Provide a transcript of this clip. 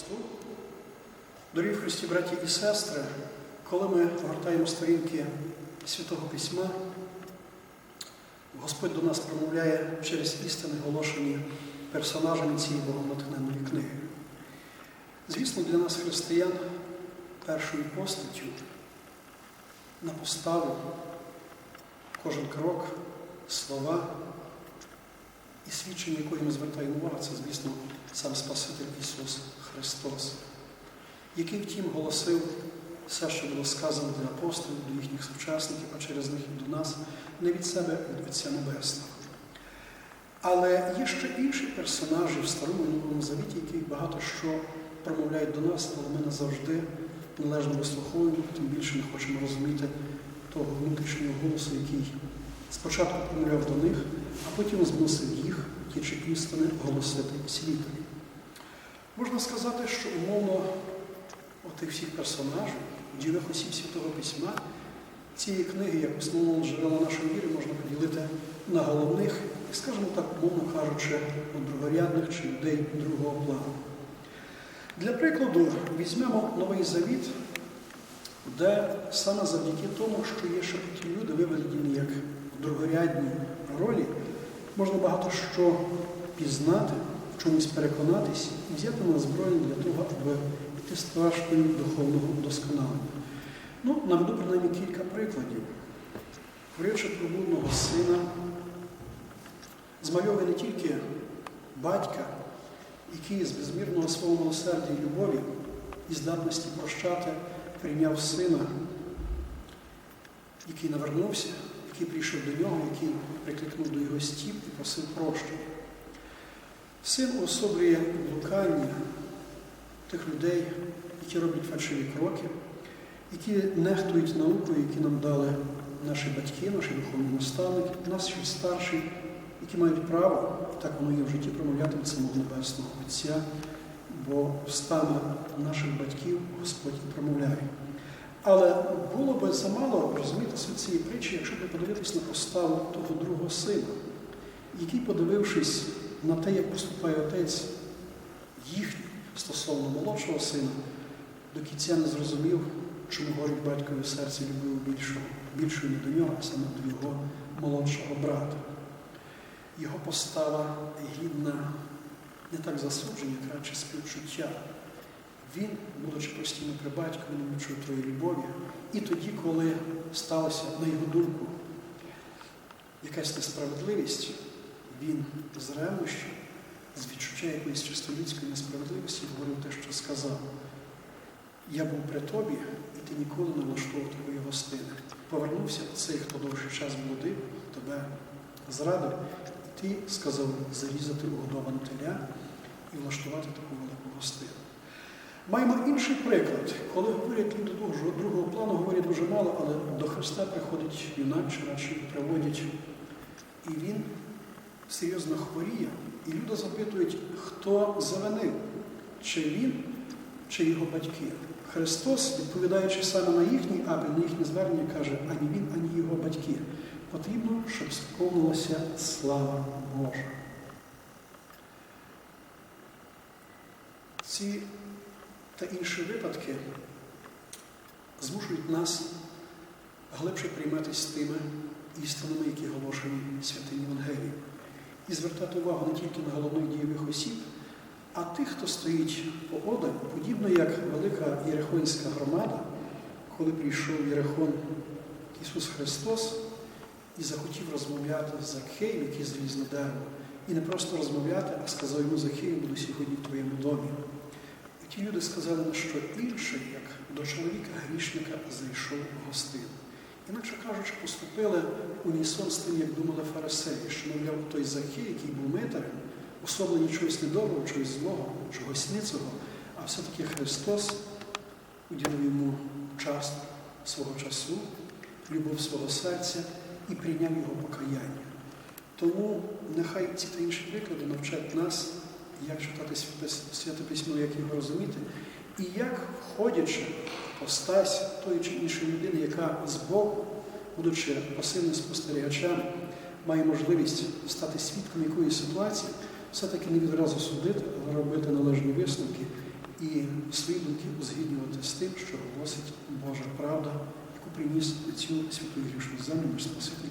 Христу. Дорогі Христі, браті і сестри, коли ми гортаємо сторінки Святого Письма, Господь до нас промовляє через істини, оголошені персонажами цієї богонатхненної книги. Звісно, для нас, християн, першою постаттю на поставу кожен крок, слова і свідчення, якої ми звертаємо увагу, це, звісно, сам Спаситель Ісус Христос, який, втім, голосив все, що було сказано для апостолів, до їхніх сучасників, а через них і до нас, не від себе, а від Отця Небесного. Але є ще інші персонажі в Старому Новому Завіті, які багато що промовляють до нас, але ми не завжди належно вислуховуємо, тим більше не хочемо розуміти того внутрішнього голосу, який спочатку промовляв до них, а потім змусив їх, ті чи істини, голосити світові. Можна сказати, що умовно отих всіх персонажів, ділих осіб Святого Письма, цієї книги, як основного джерела нашої віри, можна поділити на головних і, скажімо так, умовно кажучи, другорядних чи людей другого плану. Для прикладу, візьмемо Новий Завіт, де саме завдяки тому, що є ще люди, виведені як в другорядній ролі, можна багато що пізнати, в чомусь переконатись і взяти на зброю для того, аби йти стежкою духовного удосконалення. Ну, наведу принаймні кілька прикладів. Говорячи про блудного сина, змальовує не тільки батька, який з безмірного свого милосердя і любові і здатності прощати прийняв сина, який навернувся, який прийшов до нього, який прикликнув до його стіп і просив прощення. Син уособлює блукання тих людей, які роблять фальшиві кроки, які нехтують наукою, які нам дали наші батьки, наші духовні наставники, наші старші, які мають право, так воно є в житті, промовляти від самого Небесного Отця, бо встами наших батьків Господь і промовляє. Але було би замало розуміти суть цієї притчі, якщо б подивитись на поставу того другого сина, який, подивившись на те, як поступає отець їхній стосовно молодшого сина, до кінця не зрозумів, чому горить батькові серці любив більшого, більшою не до нього, а саме до його молодшого брата. Його постава гідна не так засудження, краще співчуття. Він, будучи постійно при батькові, не відчув тої любові. І тоді, коли сталося, на його думку, якась несправедливість, він з ревнощі, з відчуття якоїсь чисто людської несправедливості говорив те, що сказав. Я був при тобі, і ти ніколи не влаштовував твої гостини. Повернувся цей, хто довший час блудив, тебе зрадив, і ти сказав зарізати угодоване теля і влаштувати таку велику гостину. Маємо інший приклад, коли говорять люди другого, плану, говорять дуже мало, але до Христа приходить юнак, чи радше приводять, і він серйозно хворіє. І люди запитують, хто завинив, чи він, чи його батьки. Христос, відповідаючи саме на їхній апель, на їхнє звернення, каже, ані він, ані його батьки. Потрібно, щоб сповнилася слава Божа. Ці та інші випадки змушують нас глибше прийматися тими істинами, які оголошені святим Євангелієм, і звертати увагу не тільки на головних дієвих осіб, а тих, хто стоїть поодаль, подібно як велика Єрихонська громада, коли прийшов Єрихон Ісус Христос і захотів розмовляти з Закхеєм, який зліз на дерево, і не просто розмовляти, а сказав йому Закхею, буду сьогодні в твоєму домі. Ті люди сказали на що інше, як до чоловіка грішника зайшов гостин. Інакше кажучи, поступили унісон з тим, як думали фарисеї, що, мовляв, той Захей, який був митарем, особлення чогось недоброго, чогось злого, чогось ницього, а все-таки Христос уділив йому час свого часу, любов свого серця і прийняв його покаяння. Тому нехай ці та інші приклади навчать нас, як читати святе письмо, як його розуміти, і як, входячи постась тої чи іншої людини, яка збоку, будучи пасивним спостерігачем, має можливість стати свідком якоїсь ситуації, все-таки не відразу судити, але робити належні висновки і свої думки узгіднювати з тим, що голосить Божа правда, яку приніс цю святу грішну землю наш Спаситель